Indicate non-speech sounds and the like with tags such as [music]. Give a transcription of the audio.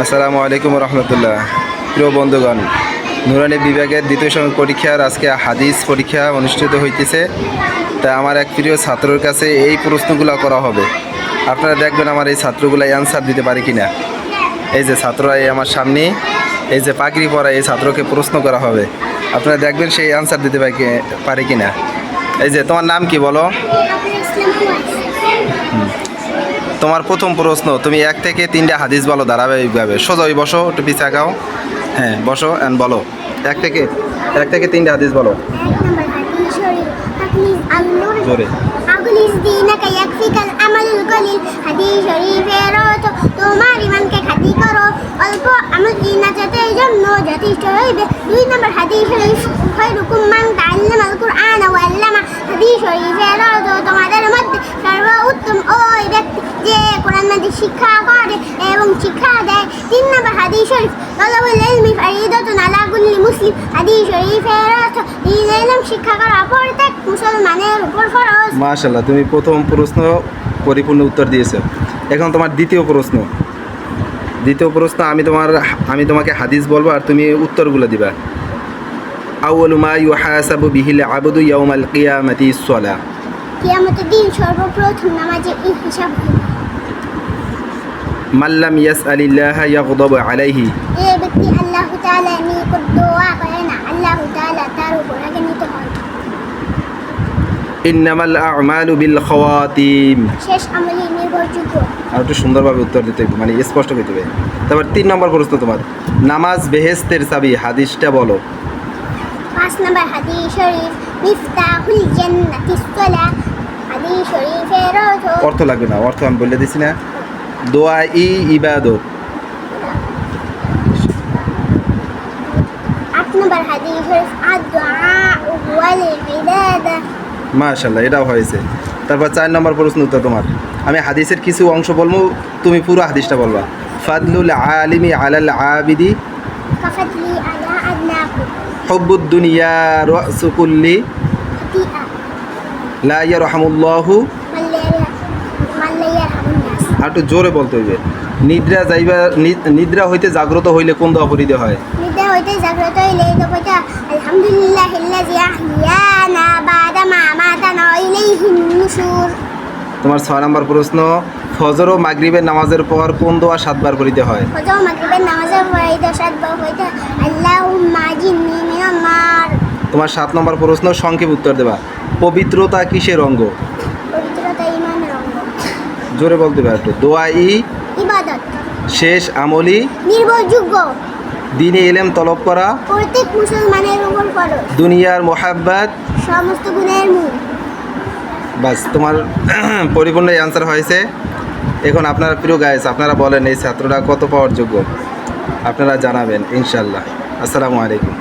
আসসালামু আলাইকুম রহমতুল্লাহ। প্রিয় বন্ধুগণ, নুরানি বিভাগের দ্বিতীয় সময় পরীক্ষার আজকে হাদিস পরীক্ষা অনুষ্ঠিত হইতেছে। তা আমার এক প্রিয় ছাত্রর কাছে এই প্রশ্নগুলো করা হবে। আপনারা দেখবেন আমার এই ছাত্রগুলো অ্যান্সার দিতে পারে কি না এই যে ছাত্ররা আমার সামনে, এই যে পাগড়ি পরা এই ছাত্রকে প্রশ্ন করা হবে। আপনারা দেখবেন সেই অ্যান্সার দিতে পারে কি- কিনা। এই যে, তোমার নাম কি বলো? তোমার প্রথম প্রশ্ন, তুমি এক থেকে তিনটা হাদিস বলো ধারাবাহিকভাবে। সোজাই বসো, একটু পিছাকাও হ্যাঁ বসো অ্যান্ড বলো। এক থেকে এক থেকে তিনটা হাদিস বলো। জোরে। অল্প আমার জন্য যথেষ্ট হইবে দুই নম্বর হাদিস তিন নম্বর হাদিস শরীফ তলবুল ইলমি ফরিদাতুন আলা কুল্লি মুসলিম হাদিস শরীফের অর্থ ইলম শিক্ষা করা প্রত্যেক মুসলমানের উপর ফরজ মাশাল্লাহ তুমি প্রথম প্রশ্ন পরিপূর্ণ উত্তর দিয়েছ। এখন তোমার দ্বিতীয় প্রশ্ন। দ্বিতীয় প্রশ্ন আমি তোমার আমি তোমাকে হাদিস বলব আর তুমি উত্তরগুলো দিবা। আউয়ালু মা ইউহাসাবু বিহিল আবদু ইয়াউমাল কিয়ামাতি সলা। কিয়ামতের দিন সর্বপ্রথম নামাজের হিসাব মাল্লাম ইয়াসআলিল্লাহ ইয়াগদাবু আলাইহি। এই ব্যক্তি আল্লাহ তাআলা নিকট দোয়া করে না আল্লাহ তাআলা তার উপর রাগান্বিত হয়। ইন্নামাল আমালু বিল খাওয়াতিম। শেষ আমলে নির্ভরযোগ্য। আর একটু সুন্দরভাবে উত্তর দিতে হবে মানে স্পষ্ট করতে হবে তারপর তিন নম্বর প্রশ্ন তোমার নামাজ বেহেস্তের চাবি হাদিসটা বলো। পাঁচ নম্বর হাদিস শরীফ মিফতাহুল জান্নাতিস সালাহ হাদিস শরীফের অর্থ অর্থ লাগবে না অর্থ আমি বলে দিছি না। দোয়া ই ইবাদত। মাশাল্লাহ এটাও হয়েছে। তারপর চার নম্বর প্রশ্ন উত্তর তোমার। আমি হাদিসের কিছু অংশ বলব তুমি পুরো হাদিসটা বলবা। ফাদলুল আলিমি আলাল আবিদি। কাফাতলি আলা আদনাকুম। হব্বুদ দুনিয়া রসুকুল্লি। লা ইয়ারহামুল্লাহু একটু জোরে বলতে হইবে। নিদ্রা যাইবা নিদ্রা হইতে জাগ্রত হইলে কোন দোয়া পড়িতে হয়? নিদ্রা হইতে জাগ্রত হইলে তো কইতা আলহামদুলিল্লাহ আল্লাযী আহইয়ানা বাদা মা আমাতানা ওয়া ইলাইহিন নুশুর। তোমার ছয় নম্বর প্রশ্ন ফজর ও মাগরিবের নামাজের পর কোন দোয়া সাতবার পড়িতে হয়? ফজর ও মাগরিবের নামাজের পরে দশাত বা হইতা আল্লাহুম্মা জিন্নি মিনান নার। তোমার সাত নম্বর প্রশ্ন সংক্ষেপ উত্তর দেবা। পবিত্রতা কিসের অঙ্গ? জোরে বলতে পারো একটু। দোয়া ই ইবাদত। শেষ আমলি নির্ভরযোগ্য। দিনে এলেম তলব করা প্রত্যেক মুসলমানের উপর ফরজ। দুনিয়ার মোহাব্বাত। সমস্ত গুণের মূল। বাস তোমার [clears throat] পরিপূর্ণ অ্যান্সার হয়েছে। এখন আপনারা প্রিয় গাইস আপনারা বলেন এই ছাত্ররা কত পাওয়ার যোগ্য? আপনারা জানাবেন ইনশাল্লাহ আসসালামু আলাইকুম।